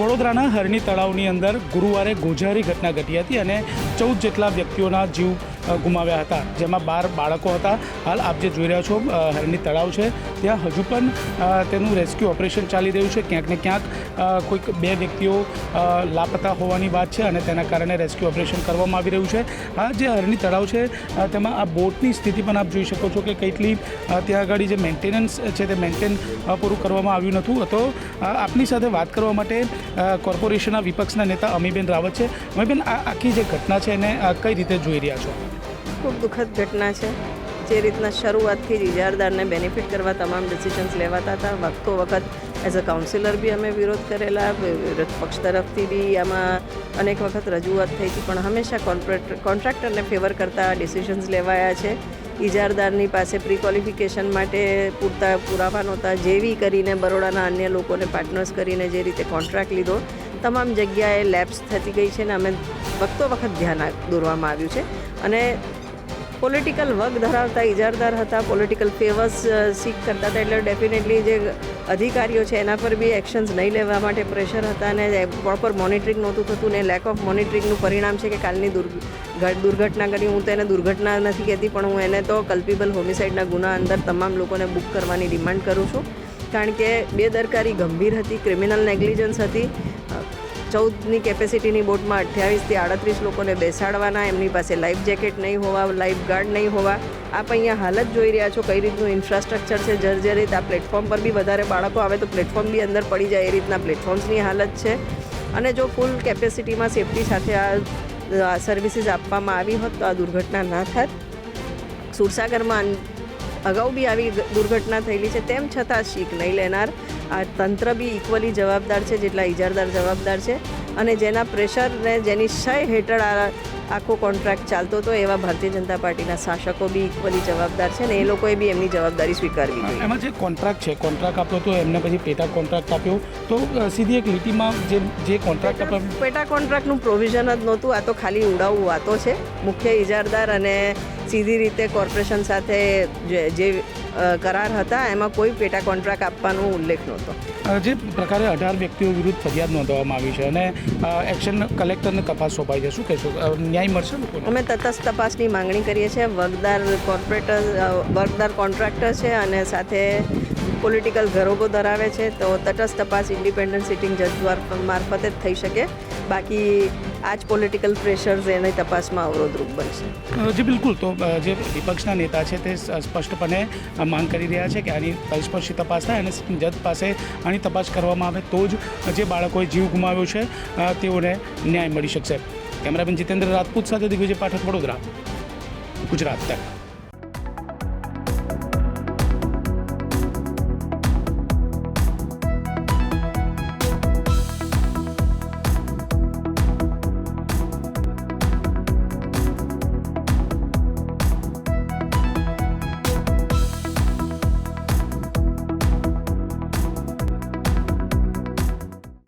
વડોદરાના હરણી તળાવની અંદર ગુરુવારે ગોઝારી ઘટના ઘટી હતી અને ચૌદ જેટલા વ્યક્તિઓના જીવ ગુમાવ્યા હતા. જેમાં બાર બાળકો હતા. હાલ આપ જે જોઈ રહ્યા છો હરણી તળાવ છે. ત્યાં હજુ પણ તેનું રેસ્ક્યુ ઓપરેશન ચાલી રહ્યું છે. ક્યાંક ને ક્યાંક કોઈક બે વ્યક્તિઓ લાપતા હોવાની વાત છે અને તેના કારણે રેસ્ક્યુ ઓપરેશન કરવામાં આવી રહ્યું છે. આ જે હરણી તળાવ છે તેમાં આ બોટની સ્થિતિ પણ આપ જોઈ શકો છો કે કેટલી ત્યાં આગળ જે મેન્ટેનન્સ છે તે મેન્ટેન પૂરું કરવામાં આવ્યું નહોતું. તો આપની સાથે વાત કરવા માટે કોર્પોરેશનના વિપક્ષના નેતા અમીબેન રાવત છે. અમીબેન, આ આખી જે ઘટના છે એને કઈ રીતે જોઈ રહ્યા છો? ખૂબ દુઃખદ ઘટના છે. જે રીતના શરૂઆતથી જ ઇજારદારને બેનિફિટ કરવા તમામ ડિસિઝન્સ લેવાતા હતા. વખતો વખત એઝ અ કાઉન્સિલર બી અમે વિરોધ કરેલા. વિરોધ પક્ષ તરફથી બી આમાં અનેક વખત રજૂઆત થઈ હતી. પણ હંમેશા કોન્ટ્રાક્ટર કોન્ટ્રાક્ટરને ફેવર કરતા ડિસિઝન્સ લેવાયા છે. ઇજારદારની પાસે પ્રી ક્વોલિફિકેશન માટે પૂરતા પુરાવા નહોતા. જેવી કરીને બરોડાના અન્ય લોકોને પાર્ટનર્સ કરીને જે રીતે કોન્ટ્રાક્ટ લીધો, તમામ જગ્યાએ લેબ્સ થતી ગઈ છે ને અમે વખતો વખત ધ્યાન દોરવામાં આવ્યું છે. અને પોલિટિકલ વર્ક ધરાવતા ઇજારદાર હતા પોલિટિકલ ફેવર્સ સીક કરતા હતા. એટલે ડેફિનેટલી જે અધિકારીઓ છે, એના પર બી એક્શન્સ નહીં લેવા માટે પ્રેશર હતા અને પ્રોપર મોનિટરિંગ નહોતું થતું ને લેક ઓફ મોનિટરિંગનું પરિણામ છે કે કાલની દુર્ઘ દુર્ઘટના કરી. હું તો એને દુર્ઘટના નથી કહેતી, પણ હું એને તો કલ્પિબલ હોમિસાઇડના ગુના અંદર તમામ લોકોને બુક કરવાની ડિમાન્ડ કરું છું. કારણ કે બેદરકારી ગંભીર હતી ક્રિમિનલ નેગ્લિજન્સ હતી. ચૌદની કેપેસિટીની બોટમાં અઠ્યાવીસથી આડત્રીસ લોકોને બેસાડવાના, એમની પાસે લાઈફ જેકેટ નહીં હોવા, લાઈફ ગાર્ડ નહીં હોવા. આપ અહીંયા હાલત જોઈ રહ્યા છો કઈ રીતનું ઇન્ફ્રાસ્ટ્રક્ચર છે. જર્જરિત આ પ્લેટફોર્મ પર બી વધારે બાળકો આવે તો પ્લેટફોર્મ બી અંદર પડી જાય એ રીતના પ્લેટફોર્મ્સની હાલત છે. અને જો ફૂલ કેપેસિટીમાં સેફટી સાથે આ સર્વિસીસ આપવામાં આવી હોત તો આ દુર્ઘટના ના થાત. સુરસાગરમાં અગાઉ બી આવી દુર્ઘટના થયેલી છે તેમ છતાં શીખ નહીં લેનાર. આ તંત્ર બી ઇક્વલી જવાબદાર છે જેટલા ઇજારદાર જવાબદાર છે. અને જેના પ્રેશરને જેની શય હેઠળ આ આખો કોન્ટ્રાક્ટ ચાલતો હતો એવા ભારતીય જનતા પાર્ટીના શાસકો બી ઇક્વલી જવાબદાર છે ને એ લોકોએ બી એમની જવાબદારી સ્વીકારવી જોઈએ. એમાં જે કોન્ટ્રાક્ટ છે કોન્ટ્રાક્ટ આપ્યો તો એમને પછી પેટા કોન્ટ્રાક્ટ આપ્યો. તો સીધી એક લીટીમાં જે જે કોન્ટ્રાક્ટ આપ્યો પેટા કોન્ટ્રાક્ટનું પ્રોવિઝન જ નહોતું આ તો ખાલી ઉડાવું વાતો છે. મુખ્ય ઇજારદાર અને સીધી રીતે કોર્પોરેશન સાથે જે જે કરાર હતા એમાં કોઈ પેટા કોન્ટ્રાક્ટ આપવાનો ઉલ્લેખ નહોતો. જે પ્રકારે અઢાર વ્યક્તિઓ વિરુદ્ધ ફરિયાદ નોંધવામાં આવી છે અને એક્શન કલેક્ટરને તપાસ સોંપાઈ છે. શું કહેશો? ન્યાય મળશે અમે તટસ્થ તપાસની માંગણી કરીએ છીએ. વર્ગદાર કોર્પોરેટર વર્ગદાર કોન્ટ્રાક્ટર છે અને સાથે પોલિટિકલ ઘરોગો ધરાવે છે. તો તટસ્થ તપાસ ઇન્ડિપેન્ડન્ટ સિટિંગ જજ મારફતે જ થઈ શકે. બાકી આ જ પોલિટિકલ પ્રેશર્સ એની તપાસમાં અવરોધરૂપ બનશે. જી, બિલકુલ. તો જે વિપક્ષના નેતા છે તે સ્પષ્ટપણે માંગ કરી રહ્યા છે કે આની તલસ્પર્શી તપાસ થાય અને જજ પાસે આની તપાસ કરવામાં આવે તો જ જે બાળકોએ જીવ ગુમાવ્યો છે તેઓને ન્યાય મળી શકશે. કેમેરામેન જીતેન્દ્ર રાજપૂત સાથે દિગ્વિજય પાઠક વડોદરા, ગુજરાત. તક